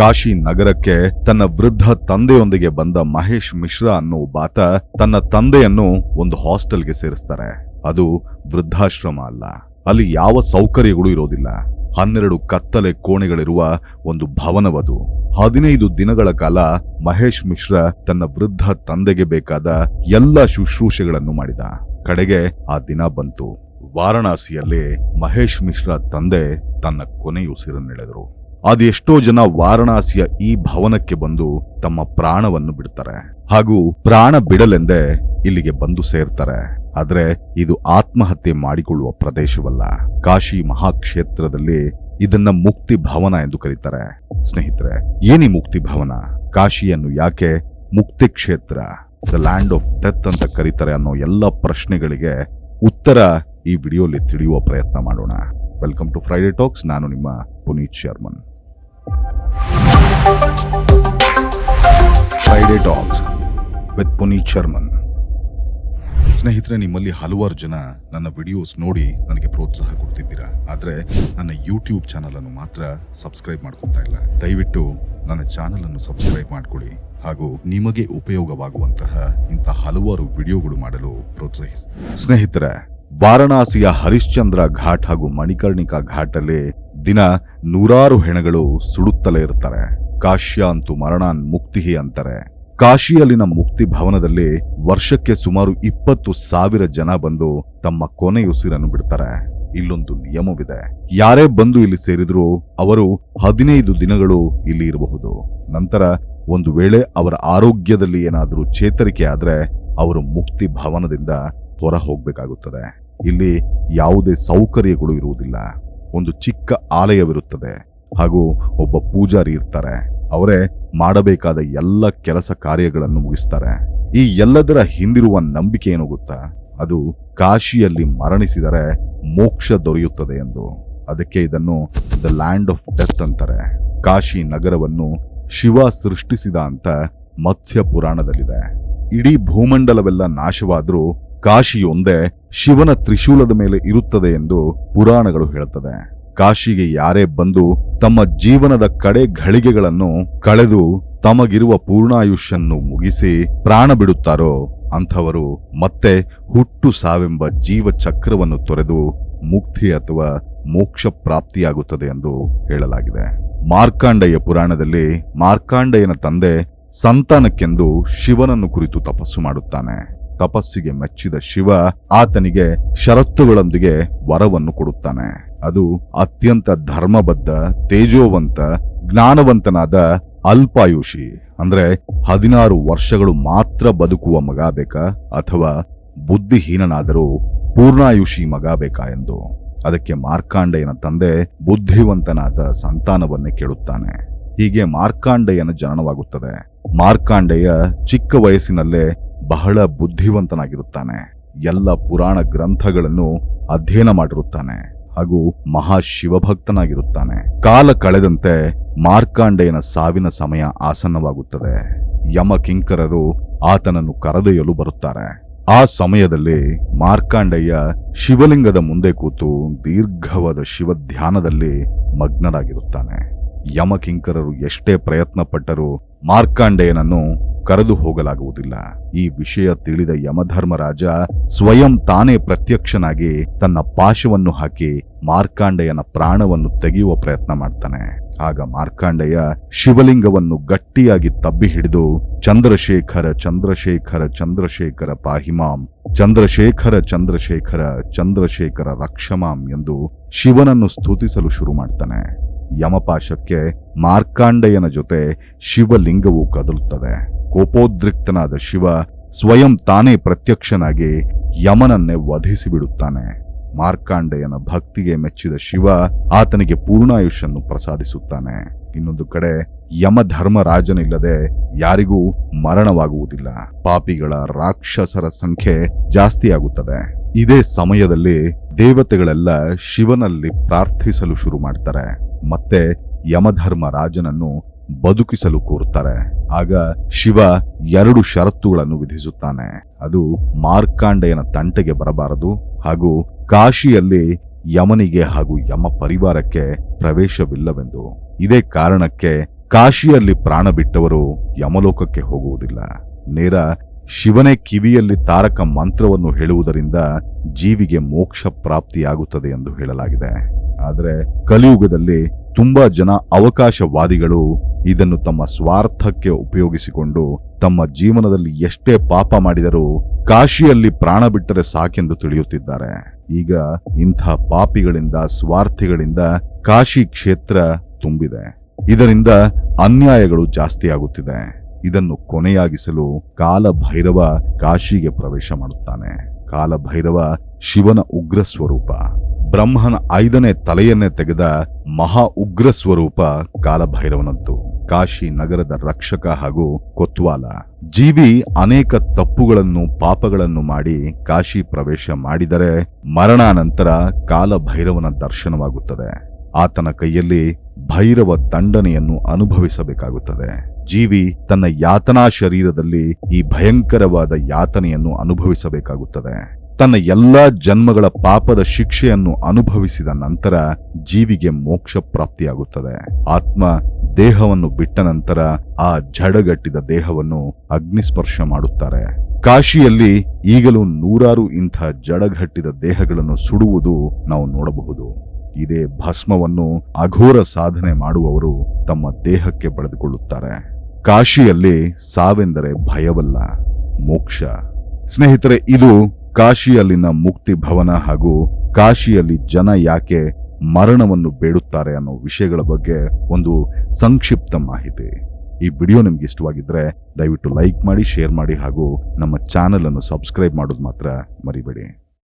ಕಾಶಿ ನಗರಕ್ಕೆ ತನ್ನ ವೃದ್ಧ ತಂದೆಯೊಂದಿಗೆ ಬಂದ ಮಹೇಶ್ ಮಿಶ್ರಾ ಅನ್ನೋ ಬಾತ ತನ್ನ ತಂದೆಯನ್ನು ಒಂದು ಹಾಸ್ಟೆಲ್ಗೆ ಸೇರಿಸ್ತಾರೆ. ಅದು ವೃದ್ಧಾಶ್ರಮ ಅಲ್ಲ. ಅಲ್ಲಿ ಯಾವ ಸೌಕರ್ಯಗಳು ಇರೋದಿಲ್ಲ. ಹನ್ನೆರಡು ಕತ್ತಲೆ ಕೋಣೆಗಳಿರುವ ಒಂದು ಭವನವದು. ಹದಿನೈದು ದಿನಗಳ ಕಾಲ ಮಹೇಶ್ ಮಿಶ್ರಾ ತನ್ನ ವೃದ್ಧ ತಂದೆಗೆ ಬೇಕಾದ ಎಲ್ಲ ಶುಶ್ರೂಷೆಗಳನ್ನು ಮಾಡಿದ. ಕಡೆಗೆ ಆ ದಿನ ಬಂತು. ವಾರಣಾಸಿಯಲ್ಲಿ ಮಹೇಶ್ ಮಿಶ್ರಾ ತಂದೆ ತನ್ನ ಕೊನೆಯುಸಿರನ್ನೆಳೆದರು ಅದೆಷ್ಟೋ ಜನ ವಾರಣಾಸಿಯ ಈ ಭವನಕ್ಕೆ ಬಂದು ತಮ್ಮ ಪ್ರಾಣವನ್ನು ಬಿಡ್ತಾರೆ. ಹಾಗೂ ಪ್ರಾಣ ಬಿಡಲೆಂದೇ ಇಲ್ಲಿಗೆ ಬಂದು ಸೇರ್ತಾರೆ. ಆದ್ರೆ ಇದು ಆತ್ಮಹತ್ಯೆ ಮಾಡಿಕೊಳ್ಳುವ ಪ್ರದೇಶವಲ್ಲ. ಕಾಶಿ ಮಹಾಕ್ಷೇತ್ರದಲ್ಲಿ ಇದನ್ನ ಮುಕ್ತಿ ಭವನ ಎಂದು ಕರೀತಾರೆ. ಸ್ನೇಹಿತರೆ, ಏನಿ ಮುಕ್ತಿ ಭವನ? ಕಾಶಿಯನ್ನು ಯಾಕೆ ಮುಕ್ತಿ ಕ್ಷೇತ್ರ, ದ ಲ್ಯಾಂಡ್ ಆಫ್ ಡೆತ್ ಅಂತ ಕರೀತಾರೆ ಅನ್ನೋ ಎಲ್ಲ ಪ್ರಶ್ನೆಗಳಿಗೆ ಉತ್ತರ ಈ ವಿಡಿಯೋಲಿ ತಿಳಿಯುವ ಪ್ರಯತ್ನ ಮಾಡೋಣ. Welcome to Friday talks. ನಾನು ನಿಮ್ಮ Puneeth Sharman. Friday talks with Puneeth Sharman ಸ್ನೇಹಿತರೆ, ನಿಮ್ಮಲ್ಲಿ ಹಲವಾರು ಜನ ನನ್ನ ವಿಡಿಯೋಸ್ ನೋಡಿ ನನಗೆ ಪ್ರೋತ್ಸಾಹ ಕೊಡ್ತಿದ್ದೀರಾ? ಆದರೆ ನನ್ನ ಯೂಟ್ಯೂಬ್ ಚಾನಲನ್ನು ಮಾತ್ರ ಸಬ್ಸ್ಕ್ರೈಬ್ ಮಾಡ್ಕೊತಾ ಇಲ್ಲ. ದಯವಿಟ್ಟು ನನ್ನ ಚಾನಲನ್ನು ಸಬ್ಸ್ಕ್ರೈಬ್ ಮಾಡಿಕೊಳ್ಳಿ ಹಾಗೂ ನಿಮಗೆ ಉಪಯೋಗವಾಗುವಂತಹ ಇಂಥ ಹಲವಾರು ವಿಡಿಯೋಗಳು ಮಾಡಲು ಪ್ರೋತ್ಸಾಹಿಸಿ. ಸ್ನೇಹಿತರೆ, ವಾರಣಾಸಿಯ ಹರಿಶ್ಚಂದ್ರ ಘಾಟ್ ಹಾಗೂ ಮಣಿಕರ್ಣಿಕಾ ಘಾಟಲ್ಲಿ ದಿನ ನೂರಾರು ಹೆಣಗಳು ಸುಡುತ್ತಲೇ ಇರ್ತಾರೆ ಕಾಶ್ಯ ಅಂತೂ ಮರಣಾನ್ ಮುಕ್ತಿಹಿ ಅಂತಾರೆ. ಕಾಶಿಯಲ್ಲಿನ ಮುಕ್ತಿ ಭವನದಲ್ಲಿ ವರ್ಷಕ್ಕೆ ಸುಮಾರು ಇಪ್ಪತ್ತು ಸಾವಿರ ಜನ ಬಂದು ತಮ್ಮ ಕೊನೆಯುಸಿರನ್ನು ಬಿಡ್ತಾರೆ. ಇಲ್ಲೊಂದು ನಿಯಮವಿದೆ. ಯಾರೇ ಬಂದು ಇಲ್ಲಿ ಸೇರಿದ್ರು ಅವರು ಹದಿನೈದು ದಿನಗಳು ಇಲ್ಲಿ ಇರಬಹುದು. ನಂತರ ಒಂದು ವೇಳೆ ಅವರ ಆರೋಗ್ಯದಲ್ಲಿ ಏನಾದರೂ ಚೇತರಿಕೆ ಆದರೆ ಅವರು ಮುಕ್ತಿ ಭವನದಿಂದ ಹೊರ ಹೋಗಬೇಕಾಗುತ್ತದೆ. ಇಲ್ಲಿ ಯಾವುದೇ ಸೌಕರ್ಯಗಳು ಇರುವುದಿಲ್ಲ. ಒಂದು ಚಿಕ್ಕ ಆಲಯವಿರುತ್ತದೆ. ಹಾಗೂ ಒಬ್ಬ ಪೂಜಾರಿ ಇರ್ತಾರೆ. ಅವರೇ ಮಾಡಬೇಕಾದ ಎಲ್ಲ ಕೆಲಸ ಕಾರ್ಯಗಳನ್ನು ಮುಗಿಸ್ತಾರೆ. ಈ ಎಲ್ಲದರ ಹಿಂದಿರುವ ನಂಬಿಕೆ ಏನು ಗೊತ್ತಾ? ಅದು ಕಾಶಿಯಲ್ಲಿ ಮರಣಿಸಿದರೆ ಮೋಕ್ಷ ದೊರೆಯುತ್ತದೆ ಎಂದು. ಅದಕ್ಕೆ ಇದನ್ನು ದ ಲ್ಯಾಂಡ್ ಆಫ್ ಡೆತ್ ಅಂತಾರೆ. ಕಾಶಿ ನಗರವನ್ನು ಶಿವ ಸೃಷ್ಟಿಸಿದ ಅಂತ ಮತ್ಸ್ಯ ಪುರಾಣದಲ್ಲಿದೆ ಇಡೀ ಭೂಮಂಡಲವೆಲ್ಲ ನಾಶವಾದ್ರೂ ಕಾಶಿಯೊಂದೇ ಶಿವನ ತ್ರಿಶೂಲದ ಮೇಲೆ ಇರುತ್ತದೆ ಎಂದು ಪುರಾಣಗಳು ಹೇಳುತ್ತದೆ ಕಾಶಿಗೆ ಯಾರೇ ಬಂದು ತಮ್ಮ ಜೀವನದ ಕಡೆ ಘಳಿಗೆಗಳನ್ನು ಕಳೆದು ತಮಗಿರುವ ಪೂರ್ಣಾಯುಷ್ಯನ್ನು ಮುಗಿಸಿ ಪ್ರಾಣ ಬಿಡುತ್ತಾರೋ ಅಂಥವರು ಮತ್ತೆ ಹುಟ್ಟು ಸಾವೆಂಬ ಜೀವ ಚಕ್ರವನ್ನು ತೊರೆದು ಮುಕ್ತಿ ಅಥವಾ ಮೋಕ್ಷ ಪ್ರಾಪ್ತಿಯಾಗುತ್ತದೆ ಎಂದು ಹೇಳಲಾಗಿದೆ. ಮಾರ್ಕಾಂಡಯ್ಯ ಪುರಾಣದಲ್ಲಿ ಮಾರ್ಕಾಂಡಯ್ಯನ ತಂದೆ ಸಂತಾನಕ್ಕೆಂದು ಶಿವನನ್ನು ಕುರಿತು ತಪಸ್ಸು ಮಾಡುತ್ತಾನೆ. ತಪಸ್ಸಿಗೆ ಮೆಚ್ಚಿದ ಶಿವ ಆತನಿಗೆ ಷರತ್ತುಗಳೊಂದಿಗೆ ವರವನ್ನು ಕೊಡುತ್ತಾನೆ. ಅದು ಅತ್ಯಂತ ಧರ್ಮಬದ್ಧ, ತೇಜೋವಂತ, ಜ್ಞಾನವಂತನಾದ ಅಲ್ಪಾಯುಷಿ. ಅಂದ್ರೆ ಹದಿನಾರು ವರ್ಷಗಳು ಮಾತ್ರ ಬದುಕುವ ಮಗ ಬೇಕಾ ಅಥವಾ ಬುದ್ಧಿಹೀನನಾದರೂ ಪೂರ್ಣಾಯುಷಿ ಮಗ ಬೇಕಾ ಎಂದು. ಅದಕ್ಕೆ ಮಾರ್ಕಾಂಡಯ್ಯನ ತಂದೆ ಬುದ್ಧಿವಂತನಾದ ಸಂತಾನವನ್ನೇ ಕೇಳುತ್ತಾನೆ. ಹೀಗೆ ಮಾರ್ಕಾಂಡಯ್ಯನ ಜನನವಾಗುತ್ತದೆ. ಮಾರ್ಕಾಂಡೇಯ ಚಿಕ್ಕ ವಯಸ್ಸಿನಲ್ಲೇ ಬಹಳ ಬುದ್ಧಿವಂತನಾಗಿರುತ್ತಾನೆ. ಎಲ್ಲ ಪುರಾಣ ಗ್ರಂಥಗಳನ್ನು ಅಧ್ಯಯನ ಮಾಡಿರುತ್ತಾನೆ ಹಾಗೂ ಮಹಾಶಿವಭಕ್ತನಾಗಿರುತ್ತಾನೆ ಕಾಲ ಕಳೆದಂತೆ ಮಾರ್ಕಾಂಡೆಯನ ಸಾವಿನ ಸಮಯ ಆಸನ್ನವಾಗುತ್ತದೆ. ಯಮ ಕಿಂಕರರು ಆತನನ್ನು ಕರೆದೊಯ್ಯಲು ಬರುತ್ತಾರೆ. ಆ ಸಮಯದಲ್ಲಿ ಮಾರ್ಕಾಂಡಯ್ಯ ಶಿವಲಿಂಗದ ಮುಂದೆ ಕೂತು ದೀರ್ಘವಾದ ಶಿವ ಧ್ಯಾನದಲ್ಲಿ ಮಗ್ನರಾಗಿರುತ್ತಾನೆ. ಯಮಕಿಂಕರರು ಎಷ್ಟೇ ಪ್ರಯತ್ನ ಪಟ್ಟರೂ ಮಾರ್ಕಾಂಡೆಯನನ್ನು ಕರೆದು ಹೋಗಲಾಗುವುದಿಲ್ಲ. ಈ ವಿಷಯ ತಿಳಿದ ಯಮಧರ್ಮರಾಜ ಸ್ವಯಂ ತಾನೇ ಪ್ರತ್ಯಕ್ಷನಾಗಿ ತನ್ನ ಪಾಶವನ್ನು ಹಾಕಿ ಮಾರ್ಕಾಂಡೆಯನ ಪ್ರಾಣವನ್ನು ತೆಗೆಯುವ ಪ್ರಯತ್ನ ಮಾಡ್ತಾನೆ. ಆಗ ಮಾರ್ಕಾಂಡೆಯ ಶಿವಲಿಂಗವನ್ನು ಗಟ್ಟಿಯಾಗಿ ತಬ್ಬಿ ಹಿಡಿದು, ಚಂದ್ರಶೇಖರ ಚಂದ್ರಶೇಖರ ಚಂದ್ರಶೇಖರ ಪಾಹಿಮಾಂ ಚಂದ್ರಶೇಖರ ಚಂದ್ರಶೇಖರ ಚಂದ್ರಶೇಖರ ರಕ್ಷಮಾಂ ಎಂದು ಶಿವನನ್ನು ಸ್ತುತಿಸಲು ಶುರು ಮಾಡ್ತಾನೆ. ಯಮಪಾಶಕ್ಕೆ ಮಾರ್ಕಾಂಡಯ್ಯನ ಜೊತೆ ಶಿವಲಿಂಗವು ಕದಲುತ್ತದೆ. ಕೋಪೋದ್ರಿಕ್ತನಾದ ಶಿವ ಸ್ವಯಂ ತಾನೇ ಪ್ರತ್ಯಕ್ಷನಾಗಿ ಯಮನನ್ನೇ ವಧಿಸಿಬಿಡುತ್ತಾನೆ. ಮಾರ್ಕಾಂಡಯ್ಯನ ಭಕ್ತಿಗೆ ಮೆಚ್ಚಿದ ಶಿವ ಆತನಿಗೆ ಪೂರ್ಣಾಯುಷನ್ನು ಪ್ರಸಾದಿಸುತ್ತಾನೆ. ಇನ್ನೊಂದು ಕಡೆ ಯಮಧರ್ಮರಾಜನಿಲ್ಲದೆ ಯಾರಿಗೂ ಮರಣವಾಗುವುದಿಲ್ಲ. ಪಾಪಿಗಳ ರಾಕ್ಷಸರ ಸಂಖ್ಯೆ ಜಾಸ್ತಿಯಾಗುತ್ತದೆ ಇದೇ ಸಮಯದಲ್ಲಿ ದೇವತೆಗಳೆಲ್ಲ ಶಿವನಲ್ಲಿ ಪ್ರಾರ್ಥಿಸಲು ಶುರು ಮಾಡ್ತಾರೆ. ಮತ್ತೆ ಯಮಧರ್ಮ ರಾಜನನ್ನು ಬದುಕಿಸಲು ಕೋರುತ್ತಾರೆ. ಆಗ ಶಿವ ಎರಡು ಷರತ್ತುಗಳನ್ನು ವಿಧಿಸುತ್ತಾನೆ. ಅದು ಮಾರ್ಕಾಂಡೆಯನ ತಂಟೆಗೆ ಬರಬಾರದು ಹಾಗೂ ಕಾಶಿಯಲ್ಲಿ ಯಮನಿಗೆ ಹಾಗೂ ಯಮ ಪರಿವಾರಕ್ಕೆ ಪ್ರವೇಶವಿಲ್ಲವೆಂದು. ಇದೇ ಕಾರಣಕ್ಕೆ ಕಾಶಿಯಲ್ಲಿ ಪ್ರಾಣ ಬಿಟ್ಟವರು ಯಮಲೋಕಕ್ಕೆ ಹೋಗುವುದಿಲ್ಲ. ನೇರ ಶಿವನೇ ಕಿವಿಯಲ್ಲಿ ತಾರಕ ಮಂತ್ರವನ್ನು ಹೇಳುವುದರಿಂದ ಜೀವಿಗೆ ಮೋಕ್ಷ ಪ್ರಾಪ್ತಿಯಾಗುತ್ತದೆ ಎಂದು ಹೇಳಲಾಗಿದೆ. ಆದರೆ ಕಲಿಯುಗದಲ್ಲಿ ತುಂಬಾ ಜನ ಅವಕಾಶವಾದಿಗಳು ಇದನ್ನು ತಮ್ಮ ಸ್ವಾರ್ಥಕ್ಕೆ ಉಪಯೋಗಿಸಿಕೊಂಡು ತಮ್ಮ ಜೀವನದಲ್ಲಿ ಎಷ್ಟೇ ಪಾಪ ಮಾಡಿದರೂ ಕಾಶಿಯಲ್ಲಿ ಪ್ರಾಣ ಬಿಟ್ಟರೆ ಸಾಕೆಂದು ತಿಳಿಯುತ್ತಿದ್ದಾರೆ. ಈಗ ಇಂಥ ಪಾಪಿಗಳಿಂದ, ಸ್ವಾರ್ಥಿಗಳಿಂದ ಕಾಶಿ ಕ್ಷೇತ್ರ ತುಂಬಿದೆ. ಇದರಿಂದ ಅನ್ಯಾಯಗಳು ಜಾಸ್ತಿಯಾಗುತ್ತಿದೆ. ಇದನ್ನು ಕೊನೆಯಾಗಿಸಲು ಕಾಲಭೈರವ ಕಾಶಿಗೆ ಪ್ರವೇಶ ಮಾಡುತ್ತಾನೆ. ಕಾಲಭೈರವ ಶಿವನ ಉಗ್ರ ಸ್ವರೂಪ. ಬ್ರಹ್ಮನ ಐದನೇ ತಲೆಯನ್ನೇ ತೆಗೆದ ಮಹಾ ಉಗ್ರ ಸ್ವರೂಪ ಕಾಲಭೈರವನದ್ದು. ಕಾಶಿ ನಗರದ ರಕ್ಷಕ ಹಾಗೂ ಕೊತ್ವಾಲ. ಜೀವಿ ಅನೇಕ ತಪ್ಪುಗಳನ್ನು, ಪಾಪಗಳನ್ನು ಮಾಡಿ ಕಾಶಿ ಪ್ರವೇಶ ಮಾಡಿದರೆ ಮರಣಾನಂತರ ಕಾಲಭೈರವನ ದರ್ಶನವಾಗುತ್ತದೆ. ಆತನ ಕೈಯಲ್ಲಿ ಭೈರವ ತಂಡನೆಯನ್ನು ಅನುಭವಿಸಬೇಕಾಗುತ್ತದೆ. ಜೀವಿ ತನ್ನ ಯಾತನಾ ಶರೀರದಲ್ಲಿ ಈ ಭಯಂಕರವಾದ ಯಾತನೆಯನ್ನು ಅನುಭವಿಸಬೇಕಾಗುತ್ತದೆ. ತನ್ನ ಎಲ್ಲಾ ಜನ್ಮಗಳ ಪಾಪದ ಶಿಕ್ಷೆಯನ್ನು ಅನುಭವಿಸಿದ ನಂತರ ಜೀವಿಗೆ ಮೋಕ್ಷ ಪ್ರಾಪ್ತಿಯಾಗುತ್ತದೆ. ಆತ್ಮ ದೇಹವನ್ನು ಬಿಟ್ಟ ನಂತರ ಆ ಜಡಗಟ್ಟಿದ ದೇಹವನ್ನು ಅಗ್ನಿಸ್ಪರ್ಶ ಮಾಡುತ್ತಾರೆ. ಕಾಶಿಯಲ್ಲಿ ಈಗಲೂ ನೂರಾರು ಇಂಥ ಜಡಗಟ್ಟಿದ ದೇಹಗಳನ್ನು ಸುಡುವುದು ನಾವು ನೋಡಬಹುದು. ಇದೇ ಭಸ್ಮವನ್ನು ಅಘೋರ ಸಾಧನೆ ಮಾಡುವವರು ತಮ್ಮ ದೇಹಕ್ಕೆ ಬಳಿದುಕೊಳ್ಳುತ್ತಾರೆ ಕಾಶಿಯಲ್ಲಿ ಸಾವೆಂದರೆ ಭಯವಲ್ಲ, ಮೋಕ್ಷ. ಸ್ನೇಹಿತರೆ, ಇದು ಕಾಶಿಯಲ್ಲಿನ ಮುಕ್ತಿ ಭವನ ಹಾಗೂ ಕಾಶಿಯಲ್ಲಿ ಜನ ಯಾಕೆ ಮರಣವನ್ನು ಬೇಡುತ್ತಾರೆ ಅನ್ನೋ ವಿಷಯಗಳ ಬಗ್ಗೆ ಒಂದು ಸಂಕ್ಷಿಪ್ತ ಮಾಹಿತಿ. ಈ ವಿಡಿಯೋ ನಿಮ್ಗೆ ಇಷ್ಟವಾಗಿದ್ರೆ ದಯವಿಟ್ಟು ಲೈಕ್ ಮಾಡಿ, ಶೇರ್ ಮಾಡಿ ಹಾಗೂ ನಮ್ಮ ಚಾನೆಲ್ ಅನ್ನು ಸಬ್ಸ್ಕ್ರೈಬ್ ಮಾಡೋದು ಮಾತ್ರ ಮರಿಬೇಡಿ.